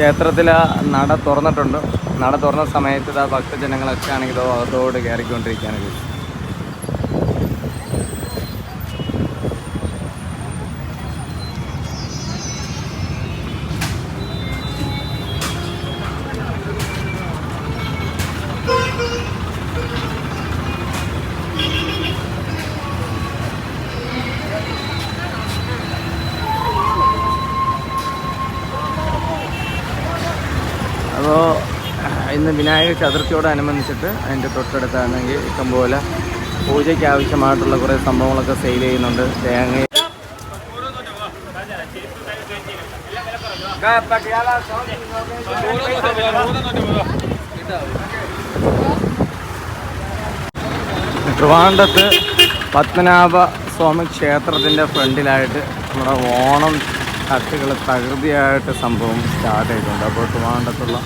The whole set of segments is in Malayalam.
ക്ഷേത്രത്തിൽ നട തുറന്നിട്ടുണ്ട്. നട തുറന്ന സമയത്ത് ഇതാ ഭക്തജനങ്ങളൊക്കെ ആണെങ്കിൽ അതോട് കയറിക്കൊണ്ടിരിക്കുകയാണ്. ഇന്ന് വിനായക ചതുർത്ഥിയോടനുബന്ധിച്ചിട്ട് അതിന്റെ തൊട്ടടുത്താണെങ്കിൽ ഇഷ്ടംപോലെ പൂജയ്ക്ക് ആവശ്യമായിട്ടുള്ള കുറേ സംഭവങ്ങളൊക്കെ സെയിൽ ചെയ്യുന്നുണ്ട്. തേങ്ങ ട്രിവാൻഡത്ത് പത്മനാഭ സ്വാമി ക്ഷേത്രത്തിന്റെ ഫ്രണ്ടിലായിട്ട് നമ്മുടെ ഓണം തട്ടുകൾ തകൃതിയായിട്ട് സംഭവം സ്റ്റാർട്ട് ചെയ്തിട്ടുണ്ട്. അപ്പോൾ ട്രിവാൻഡത്തുള്ള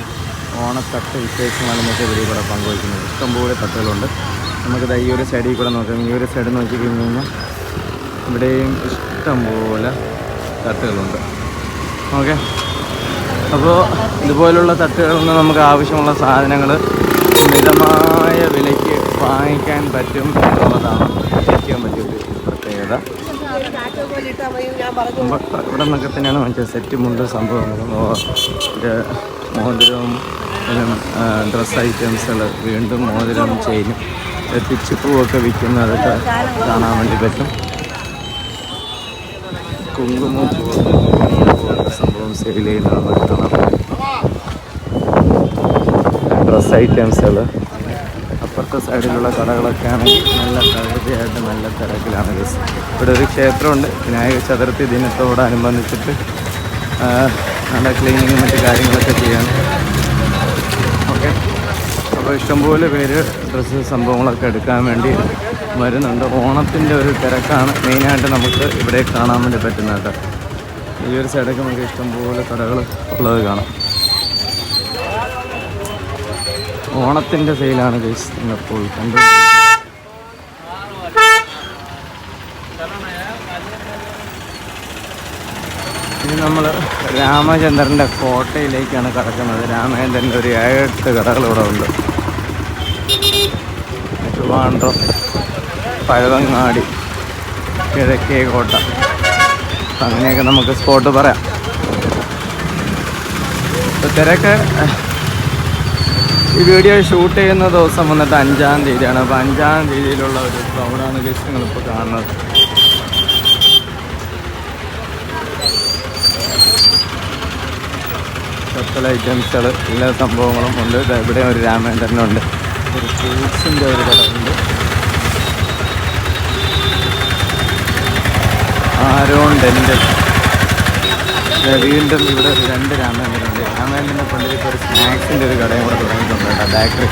ഓണത്തട്ട് വിശേഷങ്ങളാണ് നമുക്ക് ഇവിടെ കൂടെ പങ്കുവയ്ക്കുന്നത്. ഇഷ്ടംപോലെ തട്ടുകളുണ്ട്. നമുക്കിത് ഈ ഒരു സൈഡിൽ കൂടെ നോക്കാം. ഈ ഒരു സൈഡ് നോക്കി കഴിഞ്ഞ് കഴിഞ്ഞാൽ ഇവിടെയും ഇഷ്ടംപോലെ തട്ടുകളുണ്ട്. ഓക്കെ അപ്പോൾ ഇതുപോലുള്ള തട്ടുകളിൽ നിന്ന് നമുക്ക് ആവശ്യമുള്ള സാധനങ്ങൾ മിതമായ വിലയ്ക്ക് വാങ്ങിക്കാൻ പറ്റും എന്നുള്ളതാണ് ഏറ്റവും വലിയൊരു പ്രത്യേകത. ഇവിടെ നിന്നൊക്കെ തന്നെയാണ് മറ്റേ സെറ്റ് മുണ്ട് സംഭവങ്ങളും മോതിരവും ഡ്രസ് ഐറ്റംസുകൾ വീണ്ടും മോതിരം ചെയിനും പിച്ചിപ്പൂവൊക്കെ വിൽക്കുന്നതൊക്കെ കാണാൻ വേണ്ടി പറ്റും. കുങ്കുമം പോലുള്ള സംഭവം സെയിൽ ചെയ്യുന്നത് നമുക്ക് കാണാൻ പറ്റും ഡ്രസ് ഐറ്റംസുകൾ അപ്പുറത്തെ സൈഡിലുള്ള കടകളൊക്കെ ആണെങ്കിൽ നല്ല പ്രകൃതിയായിട്ട് നല്ല തിരക്കിലാണ്. ഗസ് ഇവിടെ ഒരു ക്ഷേത്രമുണ്ട്. വിനായക ചതുർത്ഥി ദിനത്തോടനുബന്ധിച്ചിട്ട് നല്ല ക്ലീനിങ്ങും മറ്റു കാര്യങ്ങളൊക്കെ ഓക്കെ അപ്പോൾ ഇഷ്ടംപോലെ പേര് ഡ്രസ്സ് സംഭവങ്ങളൊക്കെ എടുക്കാൻ വേണ്ടി വരുന്നുണ്ട്. ഓണത്തിന്റെ ഒരു തിരക്കാണ് മെയിനായിട്ട് നമുക്ക് ഇവിടെ കാണാൻ വേണ്ടി പറ്റുന്നത് ഈ ഒരു സൈഡൊക്കെ നമുക്ക് ഇഷ്ടംപോലെ കടകൾ ഉള്ളത് കാണാം. ഓണത്തിന്റെ സെയിലാണ് ഗൈസ് നിങ്ങളിപ്പോൾ കണ്ടു ഇനി നമ്മൾ രാമചന്ദ്രന്റെ കോട്ടയിലേക്കാണ് കടക്കുന്നത്. രാമചന്ദ്രന്റെ ഒരു ഏഴെട്ട് കടകൾ ഇവിടെ ഉണ്ട്. ട്രിവാൻഡ്രം പഴവങ്ങാടി കിഴക്കേ കോട്ട. അങ്ങനെയൊക്കെ നമുക്ക് സ്പോട്ട് പറയാം. തിരക്ക്. ഈ വീഡിയോ ഷൂട്ട് ചെയ്യുന്ന ദിവസം വന്നിട്ട് അഞ്ചാം തീയതിയാണ്. അപ്പോൾ അഞ്ചാം തീയതിയിലുള്ള ഒരു ക്രൗഡാണ് ഗസ്റ്റ് നിങ്ങളിപ്പോൾ കാണുന്നത്. സ്പെഷ്യൽ ഐറ്റംസുകൾ എല്ലാ സംഭവങ്ങളും ഉണ്ട്. ഇവിടെ ഒരു രാമേന്ദ്രനുണ്ട്. ഒരു ഫ്രൂട്ട്സിന്റെ ഒരു കടമുണ്ട് ആരോൺ ഡെന്റൽ വീണ്ടും ഇവിടെ ഒരു രണ്ട് രാമേന്ദ്രനുണ്ട് രാമേന്ദ്രന്റെ ഫ്രണ്ടിൽ ഇപ്പോൾ ഒരു സ്നാക്സിന്റെ ഒരു കടയും കൂടെ തുടങ്ങിയിട്ടുണ്ട് കേട്ടോ ബേക്കറി.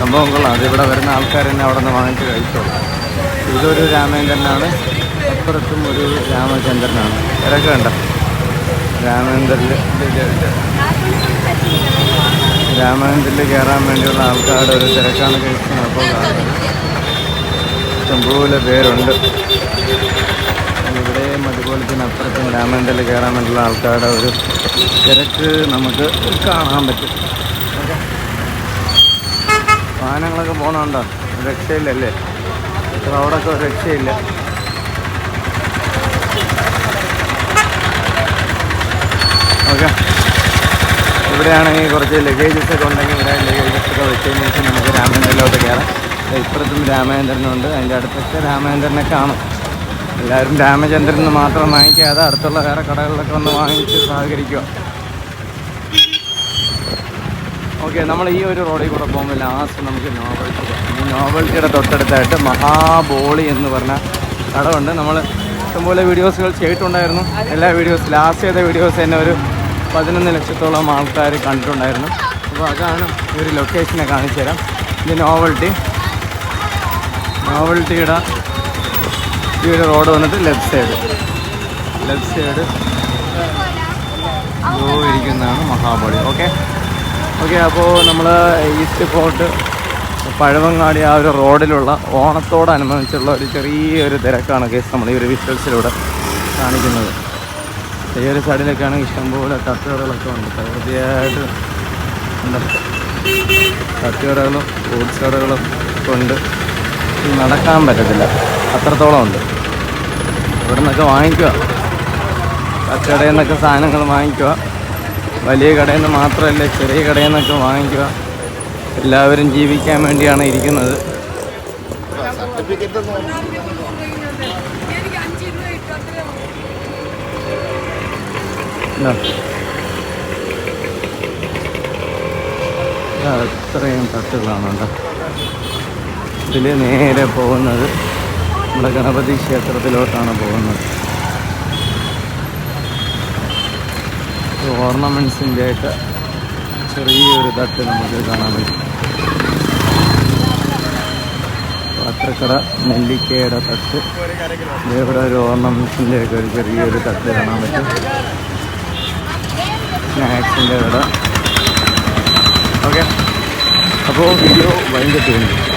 സംഭവം കൊള്ളാം. അത് ഇവിടെ വരുന്ന ആൾക്കാർ തന്നെ അവിടെ നിന്ന് വാങ്ങിച്ച് കഴിച്ചോളാം. ഇതൊരു രാമേന്ദ്രനാണ്. അപ്പുറത്തും ഒരു രാമചന്ദ്രനാണ്. ഇതൊക്കെ വേണ്ട രാമേന്ദ്രനിൽ രാമേന്ദ്രനിൽ കയറാൻ വേണ്ടിയുള്ള ആൾക്കാരുടെ ഒരു തിരക്കാണ് കഴിക്കുന്നത്. അപ്പോൾ ഇഷ്ടംപോലെ പേരുണ്ട്. ഇവിടെയും അതുപോലെ തന്നെ അപ്പുറത്തും രാമായണത്തിൽ കയറാൻ വേണ്ടിയുള്ള ആൾക്കാരുടെ ഒരു തിരക്ക് നമുക്ക് കാണാൻ പറ്റും. വാഹനങ്ങളൊക്കെ പോകുന്നുണ്ടോ രക്ഷയില്ലല്ലേ? ക്രൗഡൊക്കെ രക്ഷയില്ല. ഓക്കെ. ഇവിടെയാണെങ്കിൽ കുറച്ച് ലഗേജസ് ഒക്കെ ഉണ്ടെങ്കിൽ ഇവിടെ ലഗേജസ് ഒക്കെ വെച്ചതിന് ശേഷം നമുക്ക് രാമേന്ദ്രനിലോട്ട് കയറാം. ഇപ്പുറത്തും രാമേന്ദ്രനുണ്ട് അതിന്റെ അടുത്തൊക്കെ രാമേന്ദ്രനെ കാണും. എല്ലാവരും രാമചന്ദ്രൻ എന്ന് മാത്രം വാങ്ങിക്കാതെ അടുത്തുള്ള വേറെ കടകളിലൊക്കെ ഒന്ന് വാങ്ങിച്ച് സഹകരിക്കുക. ഓക്കെ നമ്മൾ ഈ ഒരു റോഡിൽ കൂടെ പോകുമ്പോൾ ലാസ്റ്റ് നമുക്ക് നോവൽറ്റി ഈ നോവൽറ്റിയുടെ തൊട്ടടുത്തായിട്ട് മഹാബോളി എന്ന് പറഞ്ഞ കടമുണ്ട്. നമ്മൾ ഇഷ്ടംപോലെ വീഡിയോസുകൾ ചെയ്തിട്ടുണ്ടായിരുന്നു. എല്ലാ വീഡിയോസ് ലാസ്റ്റ് ചെയ്ത വീഡിയോസ് തന്നെ ഒരു പതിനൊന്ന് ലക്ഷത്തോളം ആൾക്കാർ കണ്ടിട്ടുണ്ടായിരുന്നു. അപ്പോൾ അതാണ് ഒരു ലൊക്കേഷനെ കാണിച്ചു തരാം. ഇത് നോവൽറ്റി നോവൽറ്റിയുടെ ഈ ഒരു റോഡ് വന്നിട്ട് ലെഫ്റ്റ് സൈഡ് ലെഫ്റ്റ് സൈഡ് ഇരിക്കുന്നതാണ് മഹാബലി. ഓക്കെ ഓക്കെ അപ്പോൾ നമ്മൾ ഈസ്റ്റ് ഫോർട്ട് പഴവങ്ങാടി ആ ഒരു റോഡിലുള്ള ഓണത്തോടനുബന്ധിച്ചുള്ള ഒരു ചെറിയൊരു തിരക്കാണ് കേസ് നമ്മൾ ഈ ഒരു വിഷ്വൽസിലൂടെ കാണിക്കുന്നത്. ഈ ഒരു സൈഡിലൊക്കെയാണെങ്കിൽ ഇഷ്ടംപോലെ തട്ടുകടകളൊക്കെ ഉണ്ട്. പ്രകൃതിയായിട്ട് ഉണ്ട്. ഫ്രൂട്ട്സ് കടകളും ഒക്കെ ഉണ്ട്. നടക്കാൻ പറ്റത്തില്ല. അത്രത്തോളം ഉണ്ട്. ഇവിടെ നിന്നൊക്കെ വാങ്ങിക്കുക. കച്ചടയിൽ നിന്നൊക്കെ സാധനങ്ങൾ വാങ്ങിക്കുക. വലിയ കടയിൽ നിന്ന് മാത്രമല്ല ചെറിയ കടയിൽ നിന്നൊക്കെ വാങ്ങിക്കുക. എല്ലാവരും ജീവിക്കാൻ വേണ്ടിയാണ് ഇരിക്കുന്നത്. അത്രയും തട്ടുകളാണ് കേട്ടോ. ഇതിൽ നേരെ പോകുന്നത് നമ്മുടെ ഗണപതി ക്ഷേത്രത്തിലോട്ടാണ് പോകുന്നത്. ഓർണമെൻസിന്റെ ഒക്കെ ചെറിയൊരു തട്ട് നമുക്ക് കാണാൻ പറ്റും. പത്രക്കട നെല്ലിക്കയുടെ തട്ട്. ഇവിടെ ഒരു ഓർണമെൻസിന്റെ ഒക്കെ ഒരു ചെറിയൊരു തട്ട് കാണാൻ പറ്റും. സ്നാക്സിന്റെ കട. ഓക്കെ. അപ്പോൾ വീഡിയോ ഭയങ്കര ചെയ്യുന്നു